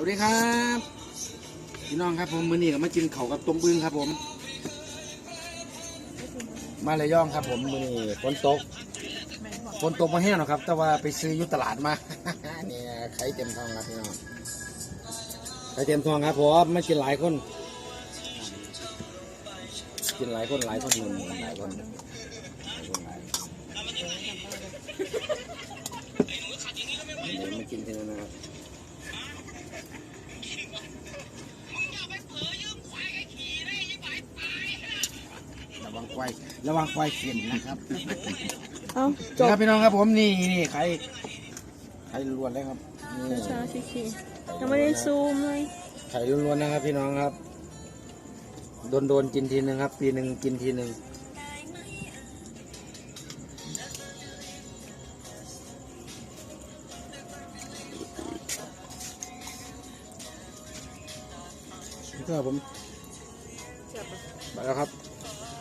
วัสดีครับพี่น้องครับผมมื้อนี้ก็มากินข้ากับต้มบึ้งครับผม มาเลยย่องครับผมมื้อนี้ฝนตกฝนตกมาแห้งหรอกครับ แต่ว่าไปซื้อยุตลาดมา เนี่ยไข่เต็มท้องครับพี่น้องไข่เต็มท้องครับผมมากินหลายคน กินหลายคนหลายคนหนึ่งหลายคนหลายคนหลายเดี๋ยวมากินที่นั่นนะครับ ระวังควายระวังควายเขียนนะครับเอ้าจนี่บครับพี่น้องครับผมนี่นี่ไข่ไข่ล้วนๆเลยครับนี่ช้าๆชิคๆยังไม่ได้ซูมเลยไข่ล้วนๆนะครับ พี่น้องครับ โดนโดนๆกินทีหนึ่งครับ ปีหนึ่งกินทีหนึ่งนี่ครับผมไปแล้วครับ